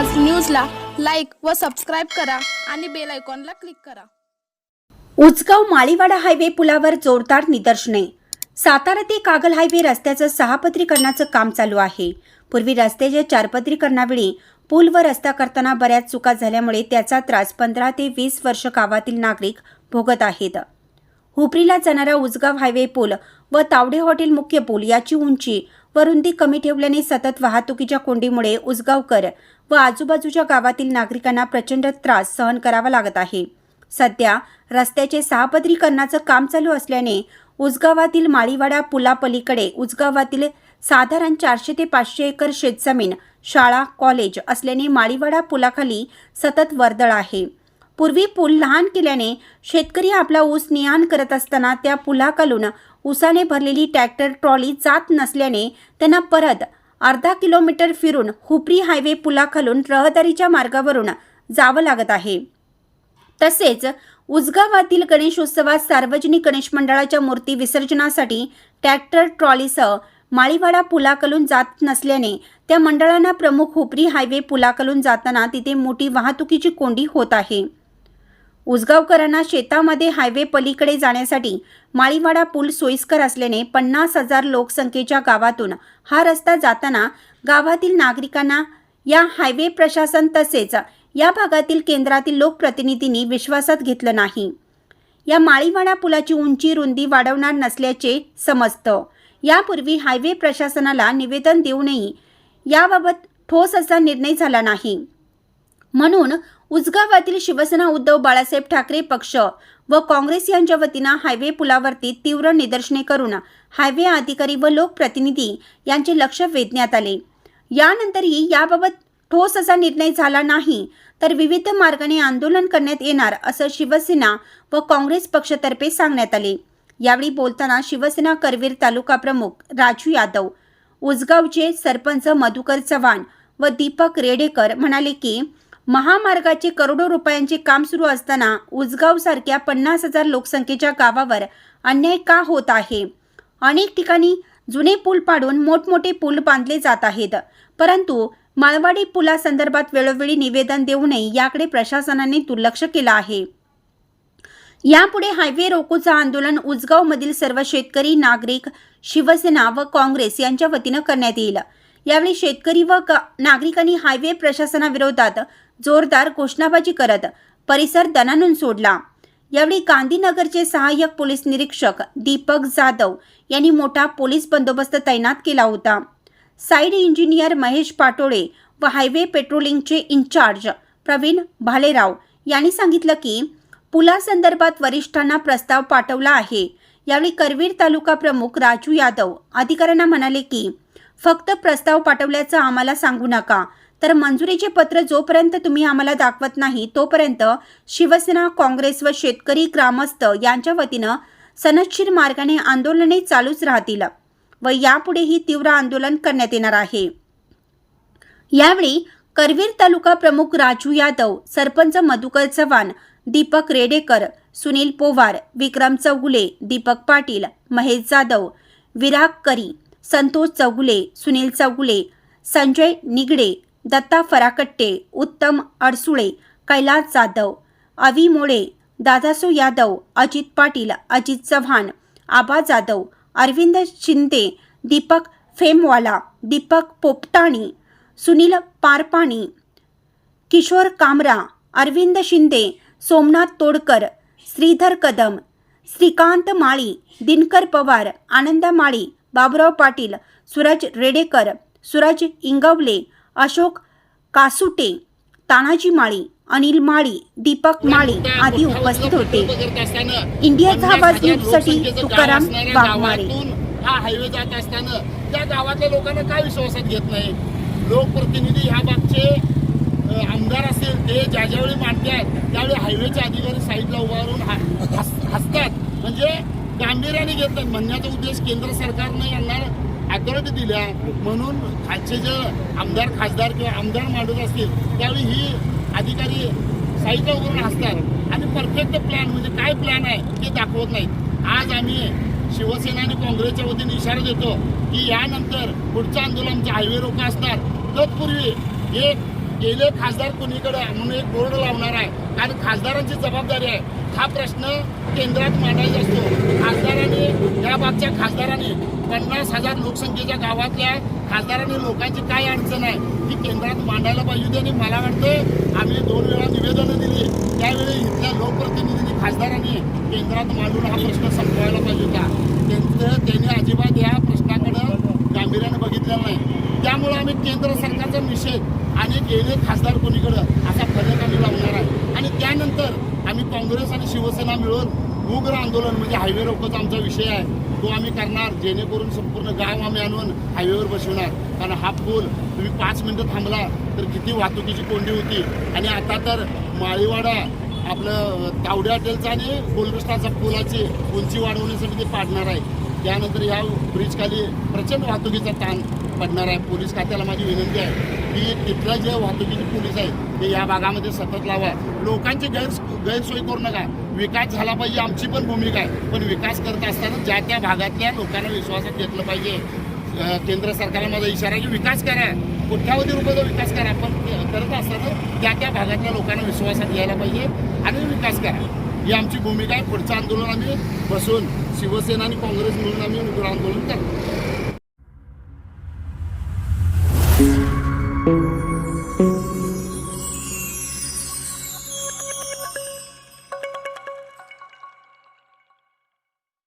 न्यूजला लाईक व सबस्क्राईब करा आणि बेल आयकॉनला क्लिक करा. उचगाव माळीवाडा हायवे पुलावर जोरदार निदर्शने. सातारा ते कागल हायवे रस्त्याचं सहापत्रीकरणाचं काम चालू आहे. पूर्वी रस्त्याच्या चारपत्रीकरणावेळी पूल व रस्ता करताना बऱ्याच चुका झाल्यामुळे त्याचा त्रास पंधरा ते वीस वर्ष गावातील नागरिक भोगत आहेत. हुपरीला जाणारा उजगाव हायवे पूल व तावडे हॉटेल मुख्य पूल याची उंची व रुंदी कमी ठेवल्याने सतत वाहतुकीच्या कोंडीमुळे उजगावकर व आजूबाजूच्या गावातील नागरिकांना प्रचंड त्रास सहन करावा लागत आहे. सध्या रस्त्याचे सहापदरीकरणाचं काम चालू असल्याने उजगावातील माळीवाडा पुलापलीकडे उजगावातील साधारण चारशे ते पाचशे एकर शेतजमीन शाळा कॉलेज असल्याने माळीवाडा पुलाखाली सतत वर्दळ आहे. पूर्वी पूल लहान केल्याने शेतकरी आपला ऊस नियाण करत असताना त्या पुलाखालून ऊसाने भरलेली ट्रॅक्टर ट्रॉली जात नसल्याने त्यांना परत अर्धा किलोमीटर फिरून हुपरी हायवे पुलाखालून रहदारीच्या मार्गावरून जावं लागत आहे. तसेच उजगावातील गणेशोत्सवात सार्वजनिक गणेश मंडळाच्या मूर्ती विसर्जनासाठी ट्रॅक्टर ट्रॉलीसह माळीवाडा पुलाकडून जात नसल्याने त्या मंडळांना प्रमुख हुपरी हायवे पुलाकडून जाताना तिथे मोठी वाहतुकीची कोंडी होत आहे. उसगावकरांना शेतामध्ये हायवे पलीकडे जाण्यासाठी माळीवाडा पूल सोयीस्कर असल्याने पन्नास हजार लोकसंख्येच्या गावातून हा रस्ता जाताना गावातील नागरिकांना या हायवे प्रशासन तसेच या भागातील केंद्रातील लोकप्रतिनिधींनी विश्वासात घेतलं नाही. या माळीवाडा पुलाची उंची रुंदी वाढवणार नसल्याचे समजतं. यापूर्वी हायवे प्रशासनाला निवेदन देऊनही याबाबत ठोस असा निर्णय झाला नाही. म्हणून उजगावातील शिवसेना उद्धव बाळासाहेब ठाकरे पक्ष व काँग्रेस यांच्या वतीनं हायवे पुलावरती तीव्र निदर्शने करून हायवे अधिकारी व लोकप्रतिनिधी यांचे लक्ष वेधण्यात आले. यानंतरही याबाबत ठोस असा निर्णय झाला नाही तर विविध मार्गाने आंदोलन करण्यात येणार असं शिवसेना व काँग्रेस पक्षातर्फे सांगण्यात आले. यावेळी बोलताना शिवसेना करवीर तालुका प्रमुख राजू यादव उजगावचे सरपंच मधुकर चव्हाण व दीपक रेडेकर म्हणाले की महामार्गाचे करोडो रुपयांचे काम सुरू असताना उजगावसारख्या पन्नास हजार लोकसंख्येच्या गावावर अन्याय का होत आहे? अनेक ठिकाणी जुने पूल पाडून मोठमोठे पूल बांधले जात आहेत. परंतु माळवाडी पुलासंदर्भात वेळोवेळी निवेदन देऊनही याकडे प्रशासनाने दुर्लक्ष केलं आहे. यापुढे हायवे रोकोचं आंदोलन उजगावमधील सर्व शेतकरी नागरिक शिवसेना व काँग्रेस यांच्या वतीनं करण्यात येईल. यावेळी शेतकरी व नागरिकांनी हायवे प्रशासनाविरोधात जोरदार घोषणाबाजी करत परिसर दणानून सोडला. यावेळी गांधीनगरचे सहाय्यक पोलीस निरीक्षक दीपक जाधव यांनी मोठा पोलीस बंदोबस्त तैनात केला होता. साईड इंजिनियर महेश पाटोळे व हायवे पेट्रोलिंगचे इन्चार्ज प्रवीण भालेराव यांनी सांगितलं की पुलासंदर्भात वरिष्ठांना प्रस्ताव पाठवला आहे. यावेळी करवीर तालुका प्रमुख राजू यादव अधिकाऱ्यांना म्हणाले की फक्त प्रस्ताव पाठवल्याचं आम्हाला सांगू नका. तर मंजुरीचे पत्र जोपर्यंत तुम्ही आम्हाला दाखवत नाही तोपर्यंत शिवसेना काँग्रेस व शेतकरी ग्रामस्थ यांच्या वतीनं सनच्छीर मार्गाने आंदोलने चालूच राहतील व यापुढेही तीव्र आंदोलन करण्यात येणार आहे. यावेळी करवीर तालुका प्रमुख राजू यादव सरपंच मधुकर चव्हाण दीपक रेडेकर सुनील पोवार विक्रम चौगुले दीपक पाटील महेश जाधव विराग करी संतोष चौगुले सुनील चौगुले संजय निगडे दत्ता फराकट्टे उत्तम अडसुळे कैलास जाधव अवी मोळे दादासो यादव अजित पाटील अजित चव्हाण आबा जाधव अरविंद शिंदे दीपक फेमवाला दीपक पोपटाणी सुनील पारपाणी किशोर कामरा अरविंद शिंदे सोमनाथ तोडकर श्रीधर कदम श्रीकांत माळी दिनकर पवार आनंद माळी बाबुराव पाटील सूरज रेडेकर सूरज इंगवले अशोक कासुटे तानाजी माळी अनिल माळी दीपक माळी आदी उपस्थित होते. इंडियाचा आवाज न्यूजसाठी तुकाराम वाघमारे. हा हायवे जात असताना त्या गावातल्या लोकांना काय विश्वासात घेत नाही लोकप्रतिनिधी ह्या मागचे आमदार असतील ते ज्या ज्यावेळी मांडतात त्यावेळी हायवेचे अधिकारी साईडला उभारून हसतात. म्हणजे गांभीर्याने घेतात. म्हणण्याचा उद्देश केंद्र सरकारने यांना अथॉरिटी दिल्या म्हणून खालचे जे आमदार खासदार किंवा आमदार मांडत असतील त्यावेळी ही अधिकारी साईडला उघडून असतात आणि परफेक्ट प्लॅन म्हणजे काय प्लॅन आहे ते दाखवत नाहीत. आज आम्ही शिवसेना आणि काँग्रेसच्या वतीने इशारा देतो की यानंतर पुढचं आंदोलन आमचं हायवे रोका असणार. तत्पूर्वी एक गेले खासदार कुणीकडे म्हणून एक बोर्ड लावणार आहे. कारण खासदारांची जबाबदारी आहे. हा प्रश्न केंद्रात मांडायचा असतो. खासदारांनी या मागच्या खासदारांनी पन्नास हजार लोकसंख्येच्या गावातल्या खासदारांनी लोकांची काय अडचण आहे ही केंद्रात मांडायला पाहिजे होती आणि मला वाटतं आम्ही दोन वेळा निवेदनं दिली. त्यावेळी इथल्या लोकप्रतिनिधींनी खासदारांनी केंद्रात मांडून हा प्रश्न संपवायला पाहिजे होता. त्यांचं त्यांनी अजिबात या प्रश्नाकडं गांभीर्याने बघितलं नाही. त्यामुळे आम्ही केंद्र सरकारचा निषेध आणि येणे खासदार कोणीकडं असा फरक आम्ही लावणार आहे. आणि त्यानंतर आम्ही काँग्रेस आणि शिवसेना मिळून उग्र आंदोलन म्हणजे हायवे रोकोचा आमचा विषय आहे. तो आम्ही करणार जेणेकरून संपूर्ण गाव आम्ही आणून हायवेवर बसवणार. कारण हा पूल तुम्ही पाच मिनिटं थांबला तर किती वाहतुकीची कोंडी होती. आणि आता तर माळीवाडा आपलं तावड्या हॉटेलचा आणि गोलकृष्णाचा पुलाची उंची वाढवण्यासाठी ते पाडणार आहे. त्यानंतर ह्या ब्रिजखाली प्रचंड वाहतुकीचा ताण पडणार आहे. पोलीस खात्याला माझी विनंती आहे की तिथलं जे वाहतुकीचे पोलीस आहेत ते या भागामध्ये सतत लावा. लोकांची गैर गैरसोय करू नका. विकास झाला पाहिजे आमची पण भूमिका आहे. पण विकास करत असताना ज्या त्या भागातल्या लोकांना विश्वासात घेतलं पाहिजे. केंद्र सरकारला माझा इशारा की विकास करा. कोट्यावधी रुपयाचा विकास करा पण करत असताना त्या त्या भागातल्या लोकांना विश्वासात घ्यायला पाहिजे आणि विकास करा. ही आमची भूमिका आहे. पुढचं आंदोलन आम्ही बसून शिवसेना आणि काँग्रेस मिळून आम्ही उग्र आंदोलन करतो